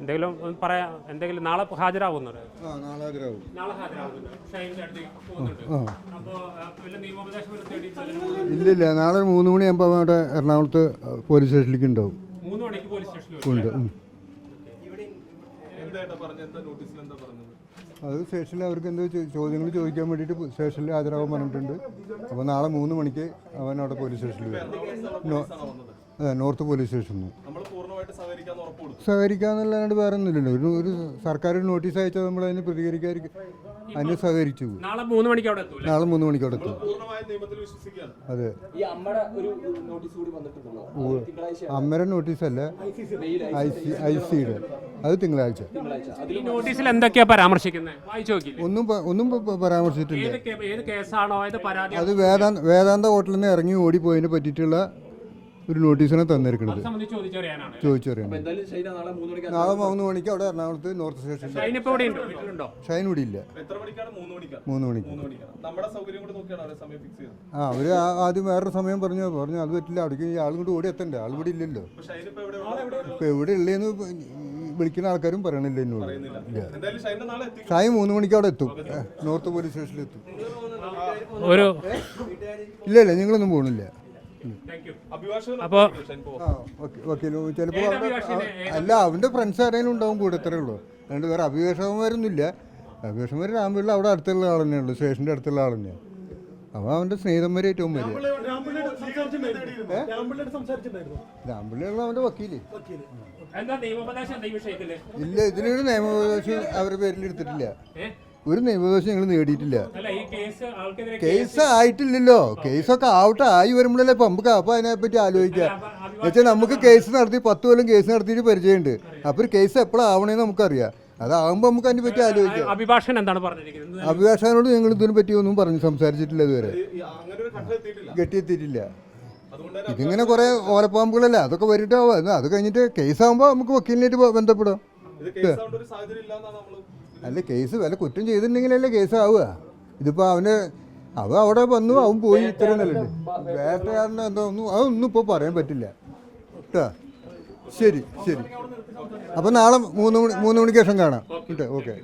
എന്തെങ്കിലും പറയാ. എന്തെങ്കിലും നാളെ ഹാജരാകുന്നുണ്ട്? ആ നാളെ ഹാജരാകും. നാളെ ഹാജരാകുന്നുണ്ട്. ഷൈനിന്റെ അടുത്തേക്ക് പോകുന്നുണ്ട്. അപ്പോൾ വല്ല നിയമോപദേശം വല്ലതും ഇല്ല ഇല്ല നാളെ മൂന്ന് മണിയാകുമ്പോൾ അവിടെ എറണാകുളത്ത് പോലീസ് സ്റ്റേഷനിലേക്ക് ഉണ്ടാവും. മൂന്ന് മണിക്ക് പോലീസ് സ്റ്റേഷനിൽ ഉണ്ട്. ഉം. എന്തായിട്ടാ പറഞ്ഞത്? എന്താ നോട്ടീസിൽ എന്താ പറഞ്ഞത്? അത് സ്റ്റേഷനിൽ അവർക്ക് എന്തോ ചോദ്യങ്ങൾ ചോദിക്കാൻ വേണ്ടിയിട്ട് സ്റ്റേഷനിൽ ഹാജരാകാൻ പറഞ്ഞിട്ടുണ്ട്. അപ്പോൾ നാളെ മൂന്ന് മണിക്ക് അവൻ അവിടെ പോലീസ് സ്റ്റേഷനിൽ വരും. അതെ നോർത്ത് പോലീസ് സ്റ്റേഷനിൽ നമ്മൾ പൂർണമായിട്ട് സഹകരിക്കാന്ന് ഉറപ്പ് കൊടുത്തു. സഹകരിക്കാന്നല്ലാണ്ട് വേറെ ഒന്നുമില്ലല്ലോ ഒരു ഒരു സർക്കാർ ഒരു നോട്ടീസ് അയച്ചാൽ നമ്മൾ അതിന് പ്രതികരിക്കാതിരിക്കും അതിന് സഹകരിച്ചു. നാളെ മൂന്ന് മണിക്ക് അവിടെ എത്തൂല നാളെ മൂന്ന് മണിക്ക് അവിടെ എത്തും. അതെ. ഈ അമ്മയുടെ ഒരു നോട്ടീസ് കൂടി വന്നിട്ടുണ്ടല്ലോ. അല്ല ഐ സി ഐ സിയുടെ അത് തിങ്കളാഴ്ച. ഈ നോട്ടീസിൽ എന്തൊക്കെയാ പരാമർശിക്കുന്നത് വായിച്ചു ഒന്നും പ- ഒന്നും പ- പ- പരാമർശിച്ചിട്ടില്ല. ഏത് കേ- ഏത് കേസാണോ? ഏത് പരാതി? അത് വേദാന്ത വേദാന്ത ഹോട്ടലിൽ നിന്ന് ഇറങ്ങി ഓടിപ്പോയതിനെ പറ്റിയിട്ടുള്ള ഒരു നോട്ടീസാണ് തന്നിരിക്കുന്നത്. സംബന്ധിച്ച് ചോദിച്ചറിയാനാണ്. ചോദിച്ചറിയണം എന്തായാലും ഷൈന നാളെ മൂന്ന് മണിക്ക് നാളെ മൂന്ന് മണിക്ക് അവിടെ എറണാകുളത്ത് നോർത്ത് സ്റ്റേഷൻ ഷൈൻ ഇവിടെ ഇല്ല. എത്ര മണിക്കാണ് മൂന്ന് മണിക്ക്? നമ്മുടെ സൗകര്യം നോക്കിയാണ് സമയം ഫിക്സ് ചെയ്തത്? ആ അവർ ആദ്യം വേറൊരു സമയം പറഞ്ഞു. പറഞ്ഞു അത് പറ്റില്ല. അവിടേക്ക് ഈ ആളും കൊണ്ട് ഓടി എത്തണ്ടേ? ആൾ ഇവിടെ ഇല്ലല്ലോ. ഇപ്പൊ എവിടെ ഉള്ളേന്ന് വിളിക്കുന്ന ആൾക്കാരും പറയണില്ല എന്നോട്. ഇല്ല. എന്തായാലും ഷൈന നാളെ എത്തി ഷായി മൂന്ന് മണിക്ക് അവിടെ എത്തും. നോർത്ത് പോലീസ് സ്റ്റേഷനിൽ എത്തും. ഒരു ഇല്ല ഇല്ല ഞങ്ങളൊന്നും പോകണില്ല അപ്പോ ചിലപ്പോൾ? അല്ല അവന്റെ ഫ്രണ്ട്സ് ആരെങ്കിലും ഉണ്ടാവും കൂടെ ഇത്രേ ഉള്ളൂ. അതുകൊണ്ട് വേറെ അഭിഭാഷകന്മാരൊന്നും ഇല്ല അഭിഭാഷകന്മാർ രാമ്പിള്ള അവിടെ അടുത്തുള്ള ആൾ തന്നെയുള്ളൂ സ്റ്റേഷന്റെ അടുത്തുള്ള ആൾ തന്നെയാണ് അപ്പോൾ അവന്റെ സ്നേഹിതന്മാരായിട്ട് ഏറ്റവും വരിക രാംപിള്ളിയുള്ള അവന്റെ വക്കീൽ. ഇല്ല ഇതിനൊരു നിയമോപദേശം അവരുടെ പേരിൽ എടുത്തിട്ടില്ല? ഒരു നിയമോപദേശം ഞങ്ങൾ നേടിയിട്ടില്ല. അല്ല ഈ കേസ് ആൾക്കെതിരെ കേസ് ആയിട്ടില്ലല്ലോ. കേസൊക്കെ ആവട്ടെ ആയി വരുമ്പോഴല്ലേ ഇപ്പം നമുക്ക് അപ്പം അതിനെപ്പറ്റി ആലോചിക്കാം. എന്നുവെച്ചാൽ നമുക്ക് കേസ് നടത്തി പത്ത് കൊല്ലം കേസ് നടത്തിയിട്ട് പരിചയമുണ്ട്. അപ്പോൾ ഒരു കേസ് എപ്പോഴാവണേന്ന് നമുക്കറിയാം. അതാകുമ്പോൾ നമുക്ക് അതിനെ പറ്റി ആലോചിക്കാം. അഭിഭാഷകൻ എന്താണ് പറഞ്ഞിരിക്കുന്നത്? അഭിഭാഷകനോട് ഞങ്ങൾ ഇതിനെ പറ്റി ഒന്നും പറഞ്ഞ് സംസാരിച്ചിട്ടില്ല ഇതുവരെ. കെട്ടിയെത്തിയിട്ടില്ല ഇതിങ്ങനെ കുറേ ഓലപ്പാമ്പുകളല്ലേ അതൊക്കെ വരിട്ടാവും അത് കഴിഞ്ഞിട്ട് കേസാകുമ്പോൾ നമുക്ക് വക്കീലിനായിട്ട് ബന്ധപ്പെടാം. അല്ല കേസ് വല്ല കുറ്റം ചെയ്തിട്ടുണ്ടെങ്കിലല്ലേ കേസ് ആവുക. ഇതിപ്പോൾ അവന് അവ അവിടെ വന്നു അവൻ പോയി ഇത്ര നല്ലത് വേട്ടയാറിന് എന്താ ഒന്നും അതൊന്നും ഇപ്പോൾ പറയാൻ പറ്റില്ല. കേട്ടോ ശരി ശരി. അപ്പോൾ നാളെ മൂന്ന് മണി മൂന്ന് മണിക്ക് ശേഷം കാണാം. കേട്ടോ ഓക്കെ.